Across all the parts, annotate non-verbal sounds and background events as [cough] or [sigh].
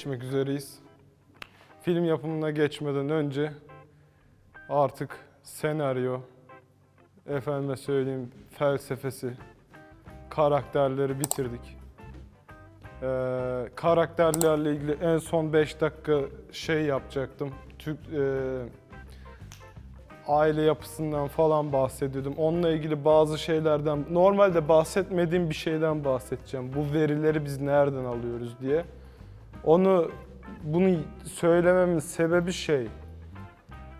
geçmek üzereyiz. Film yapımına geçmeden önce artık senaryo, efendime söyleyeyim felsefesi, karakterleri bitirdik. Ee, karakterlerle ilgili en son 5 dakika şey yapacaktım. Türk e, aile yapısından falan bahsediyordum. Onunla ilgili bazı şeylerden, normalde bahsetmediğim bir şeyden bahsedeceğim. Bu verileri biz nereden alıyoruz diye. Onu, bunu söylememin sebebi şey,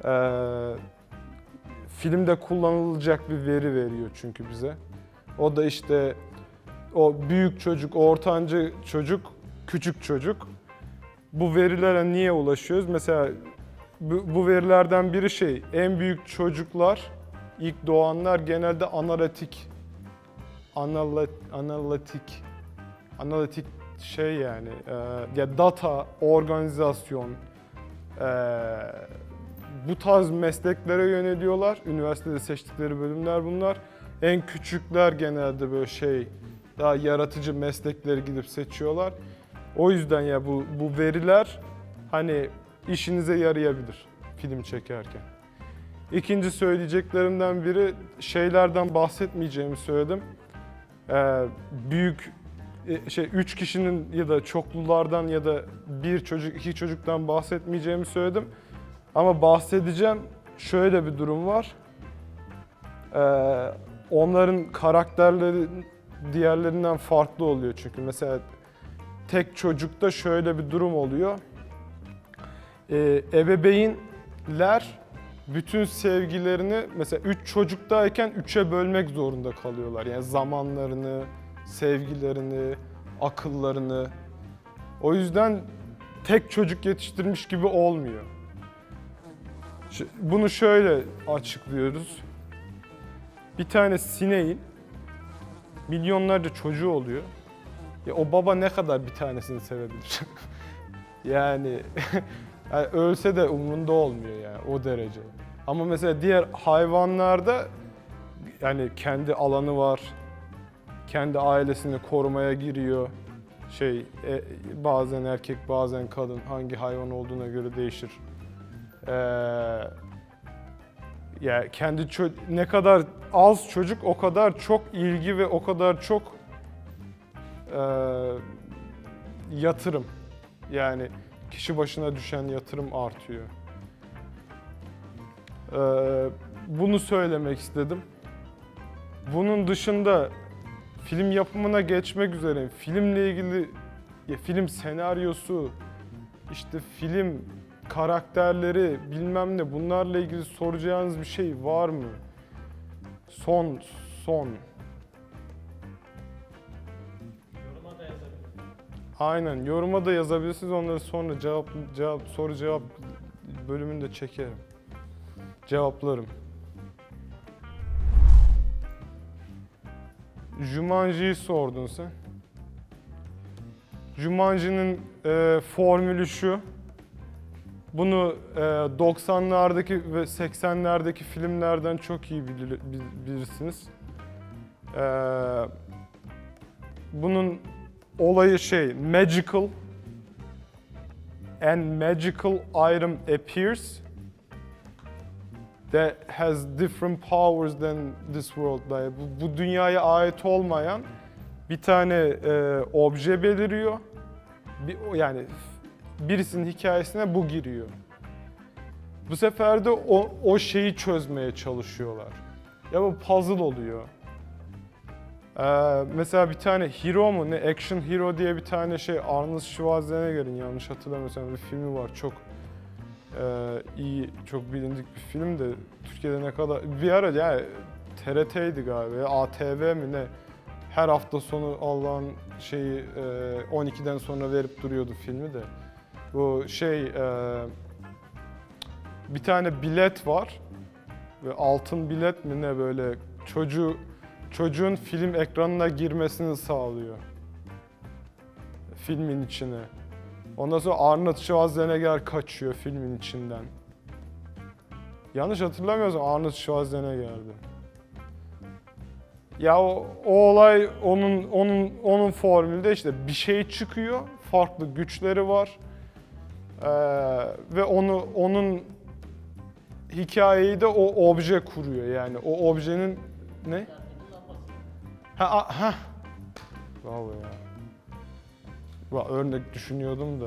eee, filmde kullanılacak bir veri veriyor çünkü bize. O da işte o büyük çocuk, ortancı çocuk, küçük çocuk. Bu verilere niye ulaşıyoruz? Mesela bu, bu verilerden biri şey, en büyük çocuklar, ilk doğanlar genelde analitik, analit, analitik, analitik şey yani, e, ya data, organizasyon, e, bu tarz mesleklere yöneliyorlar. Üniversitede seçtikleri bölümler bunlar. En küçükler genelde böyle şey, daha yaratıcı meslekleri gidip seçiyorlar. O yüzden ya bu, bu veriler hani işinize yarayabilir film çekerken. İkinci söyleyeceklerimden biri şeylerden bahsetmeyeceğimi söyledim. Ee, büyük şey üç kişinin ya da çoklulardan ya da bir çocuk iki çocuktan bahsetmeyeceğimi söyledim. Ama bahsedeceğim şöyle bir durum var. Ee, onların karakterleri diğerlerinden farklı oluyor çünkü mesela tek çocukta şöyle bir durum oluyor. Ee, ebeveynler bütün sevgilerini mesela üç çocuktayken üçe bölmek zorunda kalıyorlar. Yani zamanlarını, sevgilerini, akıllarını. O yüzden tek çocuk yetiştirmiş gibi olmuyor. Bunu şöyle açıklıyoruz. Bir tane sineğin milyonlarca çocuğu oluyor. Ya o baba ne kadar bir tanesini sevebilir? [laughs] yani, [laughs] yani ölse de umrunda olmuyor yani o derece. Ama mesela diğer hayvanlarda yani kendi alanı var. Kendi ailesini korumaya giriyor. Şey e, bazen erkek bazen kadın hangi hayvan olduğuna göre değişir. Ee, ya kendi çö- ne kadar az çocuk o kadar çok ilgi ve o kadar çok e, yatırım. Yani kişi başına düşen yatırım artıyor. Ee, bunu söylemek istedim. Bunun dışında film yapımına geçmek üzere filmle ilgili ya film senaryosu, işte film karakterleri bilmem ne bunlarla ilgili soracağınız bir şey var mı? Son son. Aynen yoruma da yazabilirsiniz onları sonra cevap cevap soru cevap bölümünde çekerim. Cevaplarım. Jumanji'yi sordun sen. Jumanji'nin e, formülü şu. Bunu e, 90'lardaki ve 80'lerdeki filmlerden çok iyi bilir- bil- bilirsiniz. E, bunun olayı şey, magical and magical item appears that has different powers than this world. Yani bu, bu dünyaya ait olmayan bir tane e, obje beliriyor. Bir, yani birisinin hikayesine bu giriyor. Bu sefer de o, o şeyi çözmeye çalışıyorlar. Ya bu puzzle oluyor. Ee, mesela bir tane Hero mu ne Action Hero diye bir tane şey Arnold Schwarzenegger'in yanlış hatırlamıyorsam bir filmi var. Çok e, iyi, çok bilindik bir film de Türkiye'de ne kadar bir ara yani TRT'ydi galiba ATV mi ne her hafta sonu Allah'ın şeyi e, 12'den sonra verip duruyordu filmi de. Bu şey e, bir tane bilet var ve altın bilet mi ne böyle çocuğu çocuğun film ekranına girmesini sağlıyor. Filmin içine. Ondan sonra Arnold Schwarzenegger kaçıyor filmin içinden. Yanlış hatırlamıyorsam Arnold Schwarzenegger'di. Ya o, o olay onun onun onun formülde işte bir şey çıkıyor, farklı güçleri var Ee, ve onu onun hikayeyi de o obje kuruyor yani o objenin ne? Ha ha. Bravo ya. Örnek düşünüyordum da.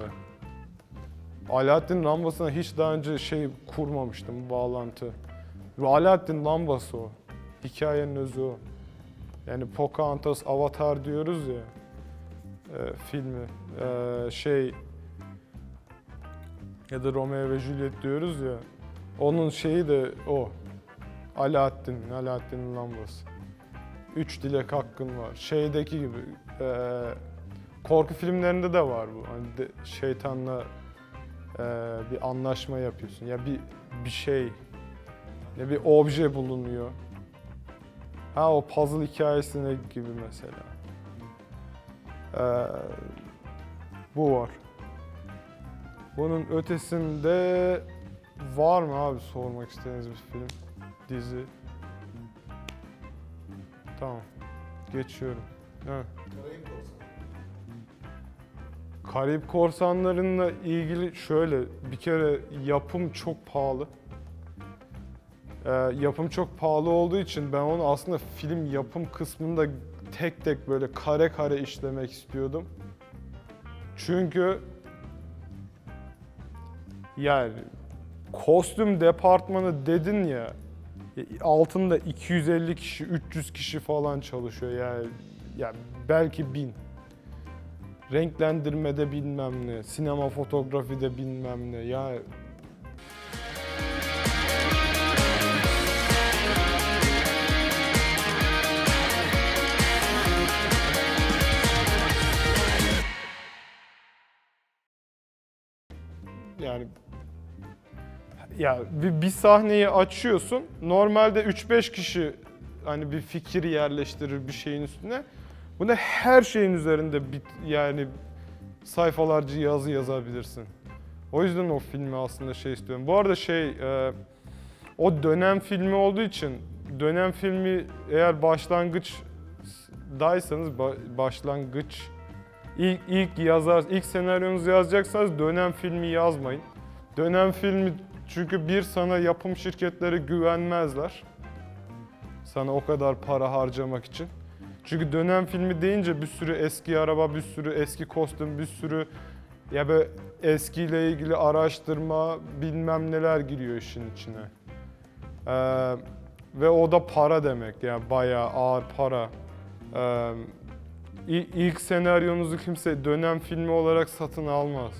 Alaaddin lambasına hiç daha önce şey kurmamıştım bağlantı. Ve Alaaddin lambası o. Hikayenin özü o. Yani Pocahontas, Avatar diyoruz ya e, filmi. E, şey ya da Romeo ve Juliet diyoruz ya. Onun şeyi de o. Alaaddin, Alaaddin'in lambası. Üç dilek hakkın var. Şeydeki gibi e, korku filmlerinde de var bu. Hani de, şeytanla e, bir anlaşma yapıyorsun. Ya bir bir şey ya bir obje bulunuyor. Ha o puzzle hikayesine gibi mesela. Ee, bu var. Bunun ötesinde var mı abi sormak istediğiniz bir film, dizi? Tamam. Geçiyorum. Ha. Karayip Korsanları'nla ilgili şöyle bir kere yapım çok pahalı. Ee, yapım çok pahalı olduğu için ben onu aslında film yapım kısmında tek tek böyle kare kare işlemek istiyordum. Çünkü yani kostüm departmanı dedin ya altında 250 kişi, 300 kişi falan çalışıyor yani. Ya belki bin. Renklendirmede bilmem ne, sinema fotografide bilmem ne. Ya yani ya bir, bir sahneyi açıyorsun. Normalde 3-5 kişi hani bir fikir yerleştirir bir şeyin üstüne. Bunda her şeyin üzerinde bit, yani sayfalarca yazı yazabilirsin. O yüzden o filmi aslında şey istiyorum. Bu arada şey e, o dönem filmi olduğu için dönem filmi eğer başlangıç daysanız ba- başlangıç ilk ilk yazar ilk senaryonuzu yazacaksanız dönem filmi yazmayın. Dönem filmi çünkü bir sana yapım şirketleri güvenmezler. Sana o kadar para harcamak için. Çünkü dönem filmi deyince bir sürü eski araba, bir sürü eski kostüm, bir sürü ya böyle eskiyle ilgili araştırma bilmem neler giriyor işin içine. Ee, ve o da para demek yani bayağı ağır para. Ee, ilk senaryonuzu kimse dönem filmi olarak satın almaz.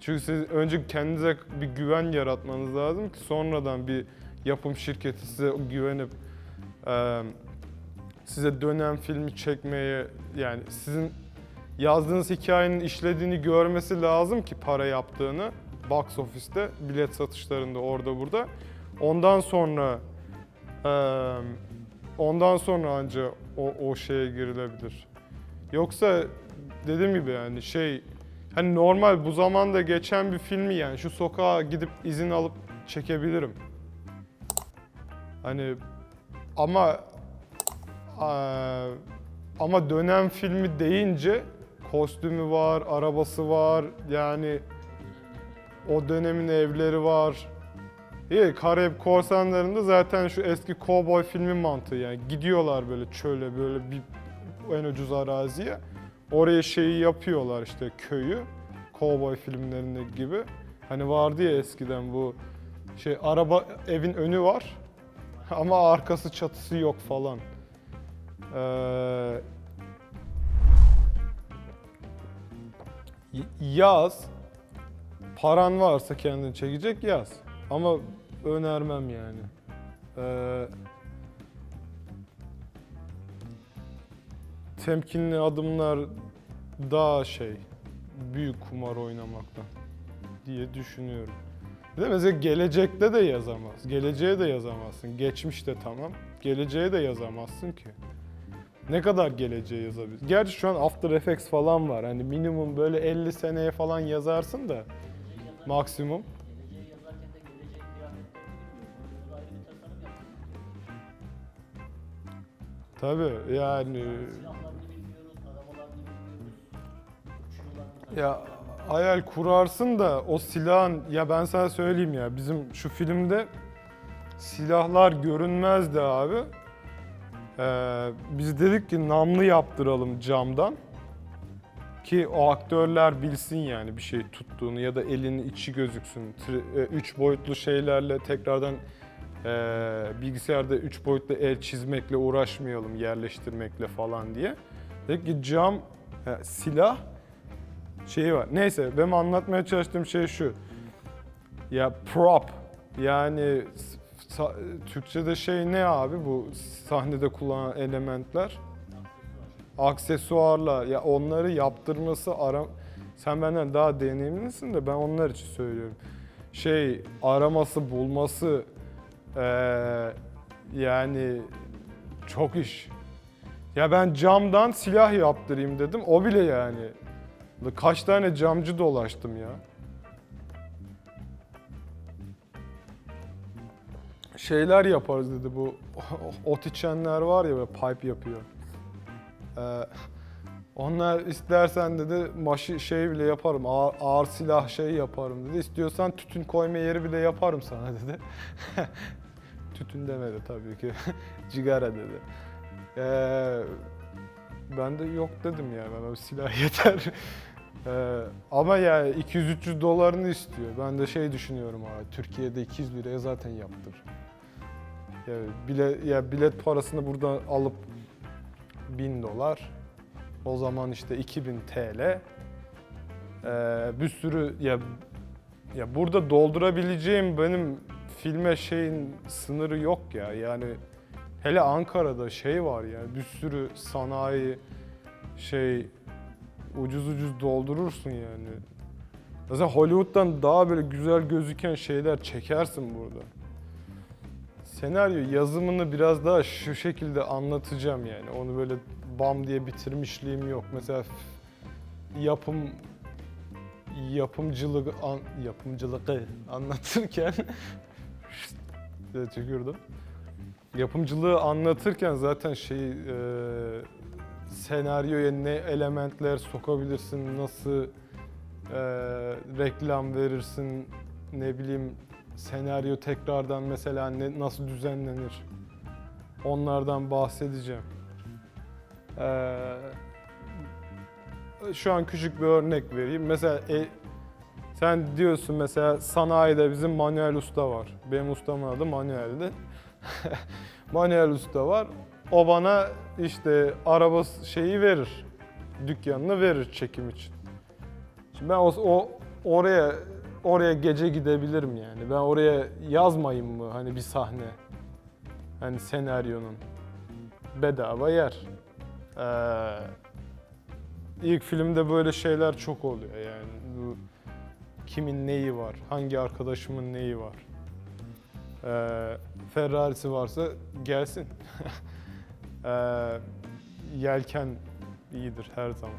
Çünkü siz önce kendinize bir güven yaratmanız lazım ki sonradan bir yapım şirketi size güvenip e, size dönem filmi çekmeye yani sizin yazdığınız hikayenin işlediğini görmesi lazım ki para yaptığını box office'te bilet satışlarında orada burada. Ondan sonra ondan sonra anca o, o şeye girilebilir. Yoksa dediğim gibi yani şey hani normal bu zamanda geçen bir filmi yani şu sokağa gidip izin alıp çekebilirim. Hani ama ama dönem filmi deyince kostümü var, arabası var yani o dönemin evleri var. İyi, Karayip Korsanları'nda zaten şu eski kovboy filmi mantığı yani gidiyorlar böyle çöle böyle bir en ucuz araziye. Oraya şeyi yapıyorlar işte köyü. Kovboy filmlerindeki gibi. Hani vardı ya eskiden bu şey araba evin önü var [laughs] ama arkası çatısı yok falan. Ee, yaz paran varsa kendini çekecek yaz. Ama önermem yani. Ee, temkinli adımlar daha şey büyük kumar oynamaktan diye düşünüyorum. Bir de mesela gelecekte de yazamaz. Geleceğe de yazamazsın. Geçmişte tamam. Geleceğe de yazamazsın ki. Ne kadar geleceğe yazabilirsin? Gerçi şu an After Effects falan var. Hani minimum böyle 50 seneye falan yazarsın da maksimum. Tabii yani ya hayal kurarsın da o silahın ya ben sana söyleyeyim ya bizim şu filmde silahlar görünmezdi abi. Ee, biz dedik ki namlu yaptıralım camdan ki o aktörler bilsin yani bir şey tuttuğunu ya da elinin içi gözüksün. E, Üç boyutlu şeylerle tekrardan e, bilgisayarda üç boyutlu el çizmekle uğraşmayalım, yerleştirmekle falan diye. Dedik ki cam, e, silah şeyi var. Neyse benim anlatmaya çalıştığım şey şu. Ya prop yani Türkçe'de şey ne abi bu sahnede kullanılan elementler? Aksesuarlar. Ya onları yaptırması ara sen benden daha deneyimlisin de ben onlar için söylüyorum. Şey araması bulması eee, yani çok iş. Ya ben camdan silah yaptırayım dedim. O bile yani. Kaç tane camcı dolaştım ya. Şeyler yaparız dedi bu [laughs] ot içenler var ya böyle pipe yapıyor. Ee, onlar istersen dedi maşı şey bile yaparım ağır, ağır silah şey yaparım dedi. İstiyorsan tütün koyma yeri bile yaparım sana dedi. [laughs] tütün demedi tabii ki. [laughs] Cigara dedi. Ee, ben de yok dedim ya ben o silah yeter. Ee, ama yani 200-300 dolarını istiyor. Ben de şey düşünüyorum abi Türkiye'de 200 liraya zaten yaptır. Ya bile ya bilet parasını buradan alıp 1000 dolar. O zaman işte 2000 TL. Ee, bir sürü ya ya burada doldurabileceğim benim filme şeyin sınırı yok ya. Yani hele Ankara'da şey var ya bir sürü sanayi şey ucuz ucuz doldurursun yani. Mesela Hollywood'dan daha böyle güzel gözüken şeyler çekersin burada. Senaryo yazımını biraz daha şu şekilde anlatacağım yani. Onu böyle bam diye bitirmişliğim yok. Mesela yapım yapımcılık an, yapımcılığı anlatırken [laughs] çekiyordum. Yapımcılığı anlatırken zaten şey e, senaryoya ne elementler sokabilirsin, nasıl e, reklam verirsin, ne bileyim senaryo tekrardan mesela ne, nasıl düzenlenir onlardan bahsedeceğim. Ee, şu an küçük bir örnek vereyim. Mesela e, sen diyorsun mesela sanayide bizim manuel usta var. Benim ustamın adı manueldi. [laughs] manuel usta var. O bana işte araba şeyi verir. Dükkanını verir çekim için. Şimdi ben o, o oraya oraya gece gidebilirim yani. Ben oraya yazmayayım mı hani bir sahne? Hani senaryonun bedava yer. Ee, ilk filmde böyle şeyler çok oluyor yani. Bu kimin neyi var, hangi arkadaşımın neyi var. Ee, Ferrari'si varsa gelsin. [laughs] Ee, yelken iyidir her zaman.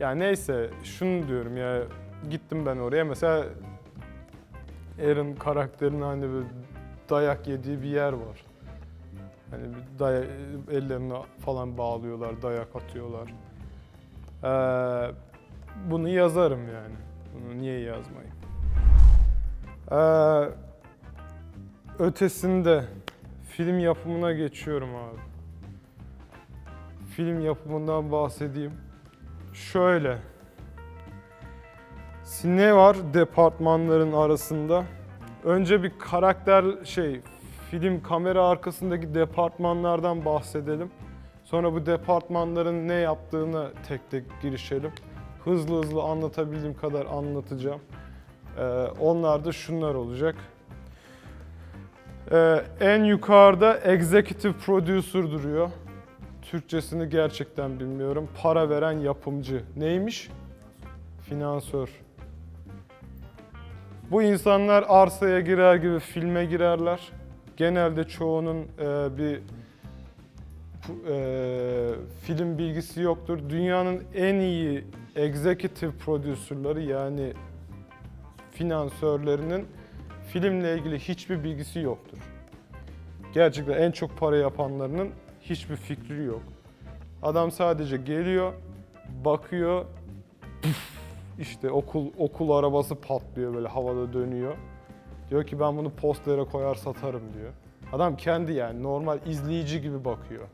Ya neyse şunu diyorum ya gittim ben oraya mesela Aaron karakterinin hani böyle dayak yediği bir yer var. Hani bir daya, ellerini falan bağlıyorlar, dayak atıyorlar. Ee, bunu yazarım yani. Bunu niye yazmayayım? Ee, ötesinde film yapımına geçiyorum abi. Film yapımından bahsedeyim. Şöyle. Ne var departmanların arasında? Önce bir karakter şey film kamera arkasındaki departmanlardan bahsedelim. Sonra bu departmanların ne yaptığını tek tek girişelim. Hızlı hızlı anlatabildiğim kadar anlatacağım. Ee, onlar da şunlar olacak. Ee, en yukarıda executive producer duruyor. Türkçesini gerçekten bilmiyorum. Para veren yapımcı. Neymiş? Finansör. Bu insanlar arsaya girer gibi filme girerler. Genelde çoğunun e, bir e, film bilgisi yoktur. Dünyanın en iyi executive producerları yani finansörlerinin filmle ilgili hiçbir bilgisi yoktur. Gerçekten en çok para yapanlarının Hiçbir fikri yok. Adam sadece geliyor, bakıyor, püf, işte okul okul arabası patlıyor böyle havada dönüyor. Diyor ki ben bunu postere koyar satarım diyor. Adam kendi yani normal izleyici gibi bakıyor.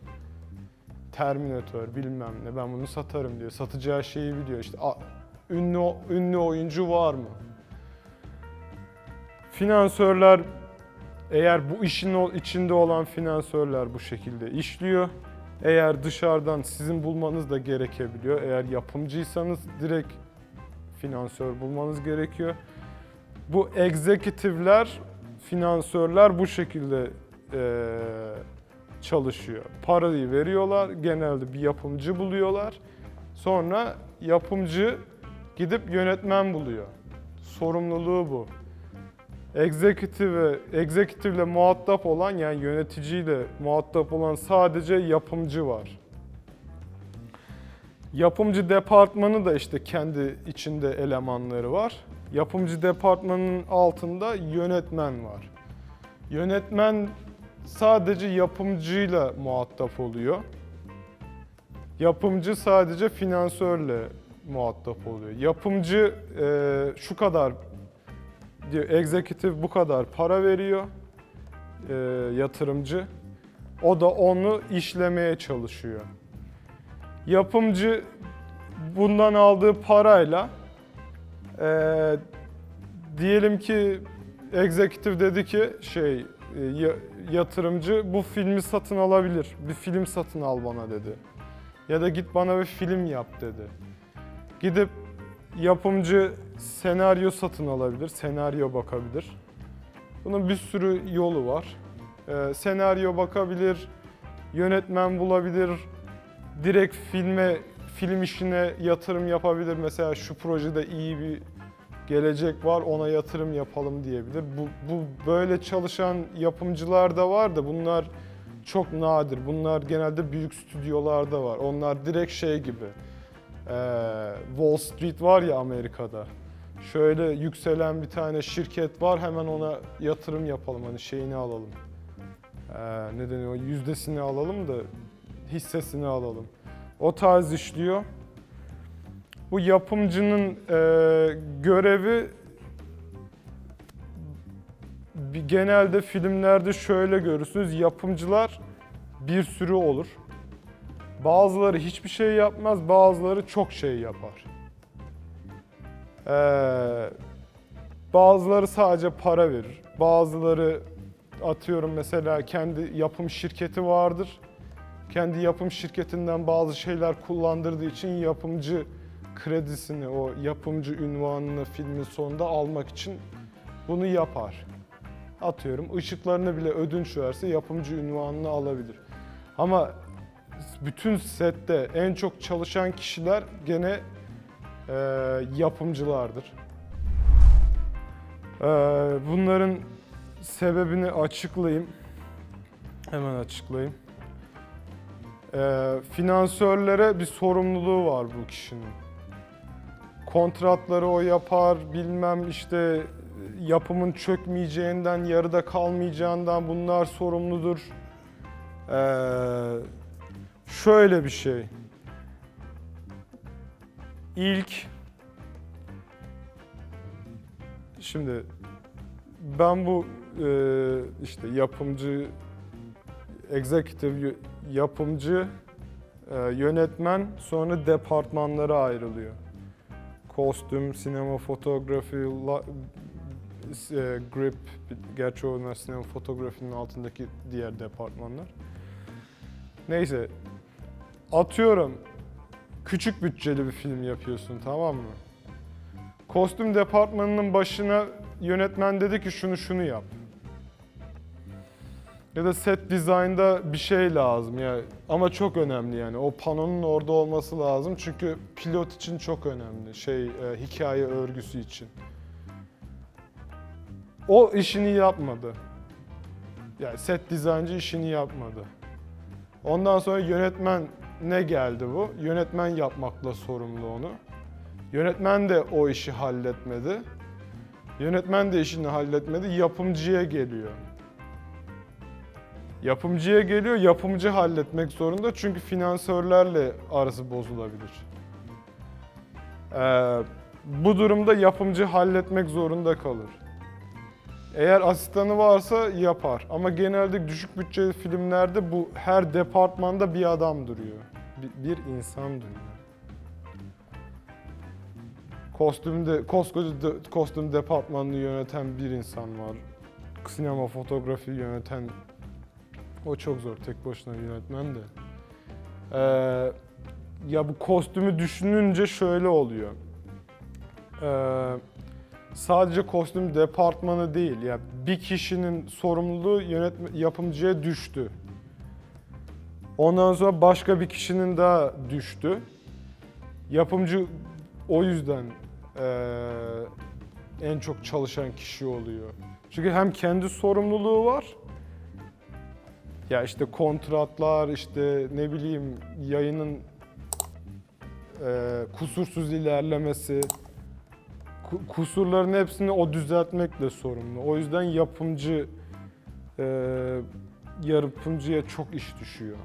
Terminator bilmem ne ben bunu satarım diyor. Satacağı şeyi biliyor işte a- ünlü ünlü oyuncu var mı? Finansörler eğer bu işin içinde olan finansörler bu şekilde işliyor. Eğer dışarıdan sizin bulmanız da gerekebiliyor. Eğer yapımcıysanız direkt finansör bulmanız gerekiyor. Bu executive'ler, finansörler bu şekilde eee, çalışıyor. Parayı veriyorlar, genelde bir yapımcı buluyorlar. Sonra yapımcı gidip yönetmen buluyor. Sorumluluğu bu. Executive, executive ile muhatap olan yani yöneticiyle muhatap olan sadece yapımcı var. Yapımcı departmanı da işte kendi içinde elemanları var. Yapımcı departmanının altında yönetmen var. Yönetmen sadece yapımcıyla muhatap oluyor. Yapımcı sadece finansörle muhatap oluyor. Yapımcı eee, şu kadar diyor, executive bu kadar para veriyor eee, yatırımcı. O da onu işlemeye çalışıyor. Yapımcı bundan aldığı parayla eee, diyelim ki executive dedi ki şey e, ya- yatırımcı bu filmi satın alabilir. Bir film satın al bana dedi. Ya da git bana bir film yap dedi. Gidip yapımcı senaryo satın alabilir, senaryo bakabilir. Bunun bir sürü yolu var. Ee, senaryo bakabilir, yönetmen bulabilir, direkt filme, film işine yatırım yapabilir. Mesela şu projede iyi bir gelecek var, ona yatırım yapalım diyebilir. Bu, bu böyle çalışan yapımcılar da var da bunlar çok nadir. Bunlar genelde büyük stüdyolarda var. Onlar direkt şey gibi. Wall Street var ya Amerika'da. Şöyle yükselen bir tane şirket var hemen ona yatırım yapalım hani şeyini alalım. Ee, ne deniyor yüzdesini alalım da hissesini alalım. O tarz işliyor. Bu yapımcının e, görevi bir- genelde filmlerde şöyle görürsünüz. Yapımcılar bir sürü olur. Bazıları hiçbir şey yapmaz, bazıları çok şey yapar. Ee, bazıları sadece para verir. Bazıları atıyorum mesela kendi yapım şirketi vardır. Kendi yapım şirketinden bazı şeyler kullandırdığı için yapımcı kredisini, o yapımcı ünvanını filmin sonunda almak için bunu yapar. Atıyorum ışıklarını bile ödünç verse yapımcı ünvanını alabilir. Ama bütün sette en çok çalışan kişiler gene e, yapımcılardır. E, bunların sebebini açıklayayım. Hemen açıklayayım. E, finansörlere bir sorumluluğu var bu kişinin. Kontratları o yapar, bilmem işte yapımın çökmeyeceğinden, yarıda kalmayacağından bunlar sorumludur. Ee, şöyle bir şey. İlk şimdi ben bu e, işte yapımcı executive yapımcı e, yönetmen sonra departmanlara ayrılıyor. Kostüm, sinema, fotoğrafi, la- e, grip, gerçi onlar sinema fotografinin altındaki diğer departmanlar. Neyse, atıyorum küçük bütçeli bir film yapıyorsun tamam mı? Kostüm departmanının başına yönetmen dedi ki şunu şunu yap. Ya da set design'da bir şey lazım ya ama çok önemli yani o panonun orada olması lazım çünkü pilot için çok önemli şey e, hikaye örgüsü için. O işini yapmadı. Yani set dizaynci işini yapmadı. Ondan sonra yönetmen ne geldi bu? Yönetmen yapmakla sorumlu onu. Yönetmen de o işi halletmedi. Yönetmen de işini halletmedi. Yapımcıya geliyor. Yapımcıya geliyor, yapımcı halletmek zorunda çünkü finansörlerle arası bozulabilir. Ee, bu durumda yapımcı halletmek zorunda kalır. Eğer asistanı varsa yapar ama genelde düşük bütçeli filmlerde bu her departmanda bir adam duruyor. Bir, bir insan duruyor. Kostümde koskoca de- kostüm departmanını yöneten bir insan var. Sinema fotoğrafi yöneten o çok zor tek başına yönetmen de. Ee, ya bu kostümü düşününce şöyle oluyor. Ee, sadece kostüm departmanı değil ya bir kişinin sorumluluğu yönetme, yapımcıya düştü. Ondan sonra başka bir kişinin daha düştü. Yapımcı o yüzden eee, en çok çalışan kişi oluyor. Çünkü hem kendi sorumluluğu var. Ya işte kontratlar, işte ne bileyim yayının eee, kusursuz ilerlemesi, ku- kusurların hepsini o düzeltmekle sorumlu. O yüzden yapımcı eee yapımcıya çok iş düşüyor.